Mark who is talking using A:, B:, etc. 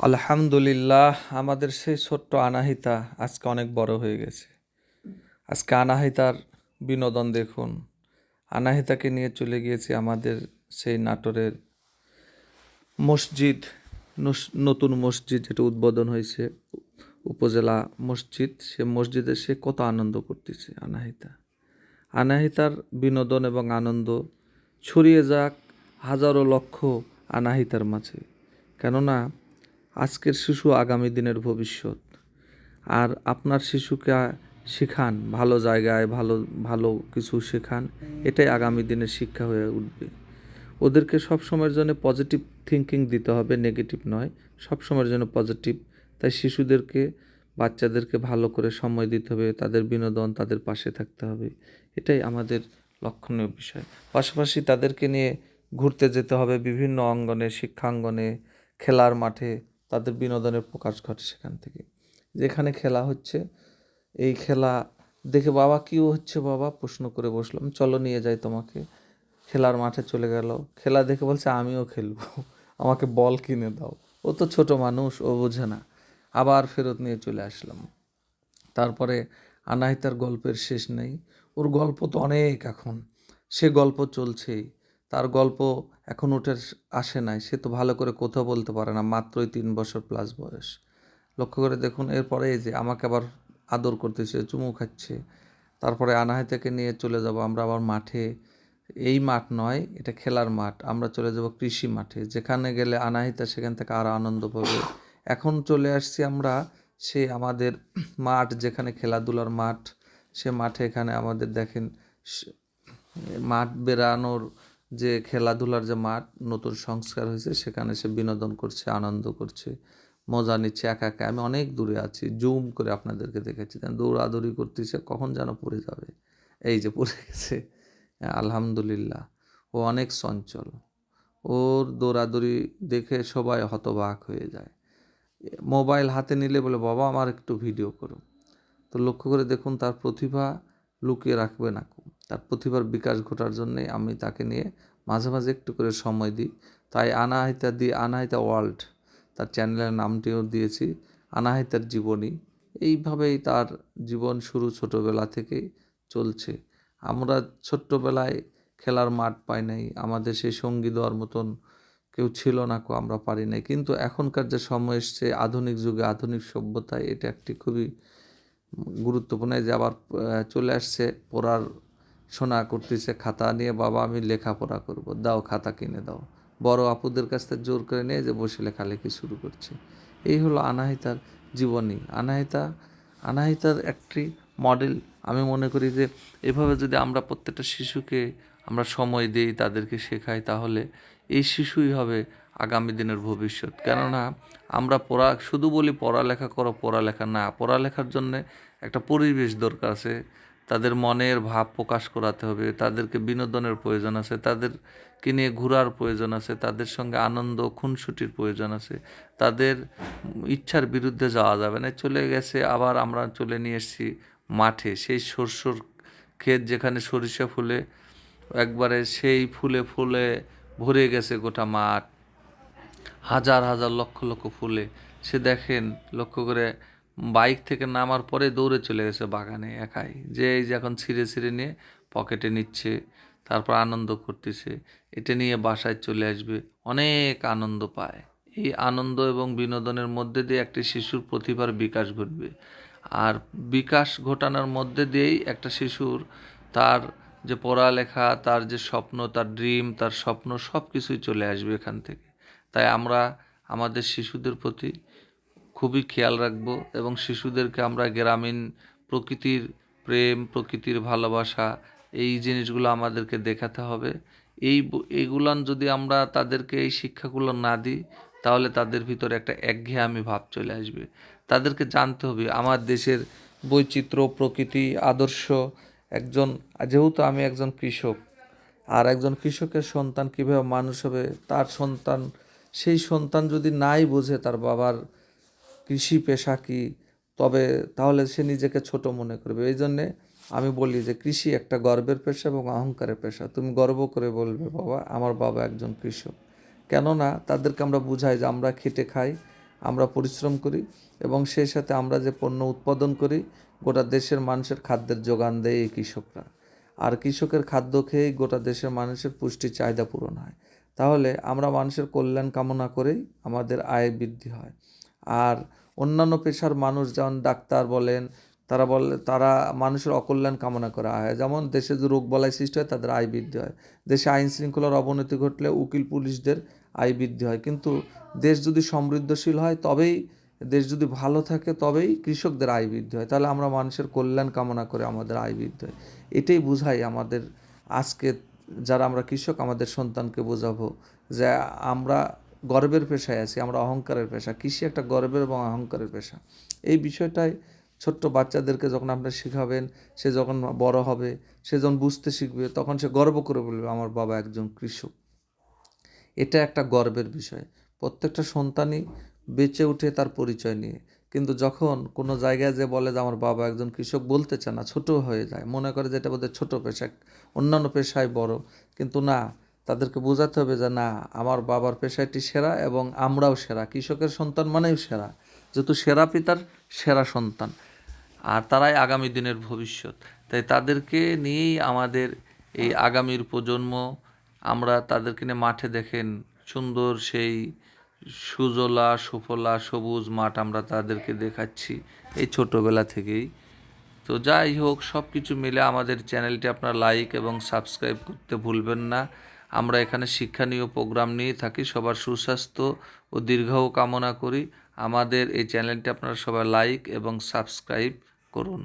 A: আলহামদুলিল্লাহ, আমাদের সেই ছোট্ট আনাহিতা আজকে অনেক বড় হয়ে গেছে। আজকে আনাহিতার বিনোদন দেখুন। আনাহিতাকে নিয়ে চলে গিয়েছি আমাদের সেই নাটোরের মসজিদ নতুন মসজিদ যেটা উদ্বোধন হয়েছে, উপজেলা মসজিদ। সে মসজিদে সে কত আনন্দ করতেছে আনাহিতা। আনাহিতার বিনোদন এবং আনন্দ ছড়িয়ে যাক হাজারো লক্ষ আনাহিতার মাঝে। কেননা আজকের শিশু আগামী দিনের ভবিষ্যৎ। আর আপনার শিশুকে শেখান, ভালো জায়গায় ভালো ভালো কিছু শেখান, এটাই আগামী দিনের শিক্ষা হয়ে উঠবে। ওদেরকে সব সময়ের জন্য পজিটিভ থিঙ্কিং দিতে হবে নেগেটিভ নয় সব সময়ের জন্য পজিটিভ তাই শিশুদেরকে, বাচ্চাদেরকে ভালো করে সময় দিতে হবে, তাদের বিনোদন তাদের পাশে থাকতে হবে। এটাই আমাদের লক্ষণীয় বিষয়। পাশাপাশি তাদেরকে নিয়ে ঘুরতে যেতে হবে বিভিন্ন অঙ্গনে, শিক্ষাঙ্গনে, খেলার মাঠে। তাদের বিনোদনের প্রকাশ ঘটে সেখান থেকে। যেখানে খেলা হচ্ছে, এই খেলা দেখে বাবা কী হচ্ছে বাবা? প্রশ্ন করে বসলাম, চলো নিয়ে যাই তোমাকে। খেলার মাঠে চলে গেল। খেলা দেখে বলছে, আমিও খেলব। আমাকে বল কিনে দাও। ও তো ছোট মানুষ, ও বোঝে না। আবার ফেরত নিয়ে চলে আসলাম। তারপরে আনাহিতার গল্পের শেষ নেই। ওর গল্প তো অনেক এখন। সে গল্প চলছেই। তার গল্প এখন উঠে আসে নাই। সে তো ভালো করে কোথাও বলতে পারে না, মাত্রই তিন বছর প্লাস বয়স। লক্ষ্য করে দেখুন, এরপরে এই যে আমাকে আবার আদর করতেছে, চুমু খাচ্ছে। তারপরে আনাহিতাকে নিয়ে চলে যাব আমরা আবার মাঠে। এই মাঠ নয়, এটা খেলার মাঠ। আমরা চলে যাব কৃষি মাঠে। যেখানে গেলে আনাহিতা সেখান থেকে আরও আনন্দ পাবে। এখন চলে আসছি আমরা সে আমাদের মাঠ, যেখানে খেলাধুলার মাঠ। সে মাঠে এখানে আমাদের দেখেন মাঠ বেড়ানোর যে খেলাধুলার যে মাঠ, নতুন সংস্কার হয়েছে, সেখানে সে বিনোদন করছে, আনন্দ করছে, মজা নিচ্ছে, একা একা। আমি অনেক দূরে আছি, জুম করে আপনাদেরকে দেখেছি। দেন দৌড়াদৌড়ি করতেছে, কখন যেন পড়ে যাবে। এই যে পড়ে গেছে। আলহামদুলিল্লাহ। ও অনেক চঞ্চল। ওর দৌড়াদৌড়ি দেখে সবাই হতবাক হয়ে যায়। মোবাইল হাতে নিলে বলে, বাবা, আমার একটু ভিডিও করো। তো লক্ষ্য করে দেখুন, তার প্রতিভা লুকিয়ে রাখবে না। তার প্রতিভার বিকাশ ঘটার জন্যে আমি তাকে নিয়ে মাঝে মাঝে একটু করে সময় দিই। তাই আনাহিতা দিয়ে আনাহিতা ওয়ার্ল্ড তার চ্যানেলের নামটিও দিয়েছি, আনাহিতার জীবনী। এইভাবেই তার জীবন শুরু ছোটোবেলা থেকেই চলছে। আমরা ছোট্টবেলায় খেলার মাঠ পাই নাই, আমাদের সেই সঙ্গী দেওয়ার মতন কেউ ছিল না কো, আমরা পারি নাই। কিন্তু এখনকার যে সময় এসছে, আধুনিক যুগে আধুনিক সভ্যতায় এটা একটি খুবই গুরুত্বপূর্ণ। যে আবার চলে আসছে পড়ার শোনা করতেছে খাতা নিয়ে, বাবা, আমি লেখাপড়া করব। দাও খাতা কিনে দাও। বড় আপুদের কাছ থেকে জোর করে নিয়ে যে বসে লেখালেখি শুরু করছে। এই হলো আনাহিতার জীবনী। আনাহিতা, আনাহিতার একটি মডেল। আমি মনে করি যে এভাবে যদি আমরা প্রত্যেকটা শিশুকে আমরা সময় দিই, তাদেরকে শেখাই, তাহলে এই শিশুই হবে আগামী দিনের ভবিষ্যৎ। কেননা আমরা পড়া, শুধু বলি পড়ালেখা করো, পড়ালেখা না। পড়ালেখার জন্যে একটা পরিবেশ দরকার আছে। তাদের মনের ভাব প্রকাশ করাতে হবে, তাদেরকে বিনোদনের প্রয়োজন আছে, তাদেরকে নিয়ে ঘোরার প্রয়োজন আছে, তাদের সঙ্গে আনন্দ, খুনসুটির প্রয়োজন আছে, তাদের ইচ্ছার বিরুদ্ধে যাওয়া যাবে না। চলে গেছে, আবার আমরা চলে নিয়ে এসেছি মাঠে, সেই সরষর ক্ষেত যেখানে সরিষা ফুলে, একবারে সেই ফুলে ফুলে ভরে গেছে গোটা মাঠ। হাজার হাজার লক্ষ লক্ষ ফুলে। সে দেখেন, লক্ষ্য করে বাইক থেকে নামার পরে দৌড়ে চলে গেছে বাগানে একাই। যে এই যে এখন ছিঁড়ে ছিঁড়ে নিয়ে পকেটে নিচ্ছে, তারপর আনন্দ করতেছে। এটা নিয়ে বাসায় চলে আসবে, অনেক আনন্দ পায়। এই আনন্দ এবং বিনোদনের মধ্যে দিয়ে একটি শিশুর প্রতিভার বিকাশ ঘটবে। আর বিকাশ ঘটানোর মধ্যে দিয়েই একটা শিশুর তার যে পড়ালেখা, তার যে স্বপ্ন, তার ড্রিম, তার স্বপ্ন সব কিছুই চলে আসবে এখান থেকে। তাই আমরা আমাদের শিশুদের প্রতি খুবই খেয়াল রাখব এবং শিশুদেরকে আমরা গ্রামীণ প্রকৃতির প্রেম, প্রকৃতির ভালোবাসা, এই জিনিসগুলো আমাদেরকে দেখাতে হবে। এই এইগুলান যদি আমরা তাদেরকে এই শিক্ষাগুলো না দিই, তাহলে তাদের ভিতরে একটা একঘেয়েমি ভাব চলে আসবে। তাদেরকে জানতে হবে, আমার দেশের বৈচিত্র্য, প্রকৃতি, আদর্শ, একজন, যেহেতু আমি একজন কৃষক, আর একজন কৃষকের সন্তান কীভাবে মানুষ হবে, তার সন্তান, সেই সন্তান যদি নাই বোঝে তার বাবার কৃষি পেশা কি? তবে তাহলে সে নিজেকে ছোট মনে করবে। এই জন্যে আমি বলি যে কৃষি একটা গর্বের পেশা এবং অহংকারের পেশা। তুমি গর্ব করে বলবে, বাবা, আমার বাবা একজন কৃষক। কেননা তাদেরকে আমরা বুঝাই যে আমরা খেটে খাই, আমরা পরিশ্রম করি এবং সেই সাথে আমরা যে পণ্য উৎপাদন করি, গোটা দেশের মানুষের খাদ্যের যোগান দেয় এই কৃষকরা। আর কৃষকের খাদ্য খেয়েই গোটা দেশের মানুষের পুষ্টি চাহিদা পূরণ হয়। তাহলে আমরা মানুষের কল্যাণ কামনা করেই আমাদের আয় বৃদ্ধি হয়। আর অন্যান্য পেশার মানুষ, যেমন ডাক্তার বলেন, তারা বলে, তারা মানুষের অকল্যাণ কামনা করা হয় যেমন দেশে যে রোগ বলাই সৃষ্টি হয়, তাদের আয় বৃদ্ধি হয়। দেশে আইন শৃঙ্খলার অবনতি ঘটলে উকিল পুলিশদের আয় বৃদ্ধি হয়। কিন্তু দেশ যদি সমৃদ্ধশীল হয়, তবেই দেশ যদি ভালো থাকে, তবেই কৃষকদের আয় বৃদ্ধি হয়। তাহলে আমরা মানুষের কল্যাণ কামনা করে আমাদের আয় বৃদ্ধি হয়। এটাই বোঝাই আমাদের আজকে যারা আমরা কৃষক, আমাদের সন্তানকে বোঝাবো যে আমরা গর্বের পেশায় আছি, আমরা অহংকারের পেশা। কৃষি একটা গর্বের এবং অহংকারের পেশা। এই বিষয়টাই ছোট্ট বাচ্চাদেরকে যখন আপনি শেখাবেন, সে যখন বড় হবে, সে যখন বুঝতে শিখবে, তখন সে গর্ব করে বলবে, আমার বাবা একজন কৃষক। এটা একটা গর্বের বিষয়। প্রত্যেকটা সন্তানই বেঁচে উঠে তার পরিচয় নিয়ে। কিন্তু যখন কোনো জায়গায় যে বলে যে, আমার বাবা একজন কৃষক, বলতে চায় না, ছোট হয়ে যায়। মনে করে যে এটা বোধহয় ছোটো পেশা, অন্যান্য পেশায় বড়। কিন্তু না তাদেরকে বোঝাতে হবে যে, না, আমার বাবার পেশাটি সেরা এবং আমরাও সেরা। কৃষকের সন্তান মানেও সেরা। যেহেতু সেরা পিতার সেরা সন্তান। আর তারাই আগামী দিনের ভবিষ্যৎ। তাই তাদেরকে নিয়েই আমাদের এই আগামীর প্রজন্ম, আমরা তাদেরকে নিয়ে মাঠে দেখেন। সুন্দর সেই সুজলা, সুফলা, সবুজ মাঠ আমরা তাদেরকে দেখাচ্ছি এই ছোটোবেলা থেকেই। তো যাই হোক সব কিছু মিলে আমাদের চ্যানেলটি আপনার লাইক এবং সাবস্ক্রাইব করতে ভুলবেন না। আমরা এখানে শিক্ষণীয় প্রোগ্রাম নিয়ে থাকি, সবার সুস্বাস্থ্য ও দীর্ঘ কামনা করি। আমাদের এই চ্যানেলটি আপনারা সবাই লাইক এবং সাবস্ক্রাইব করুন।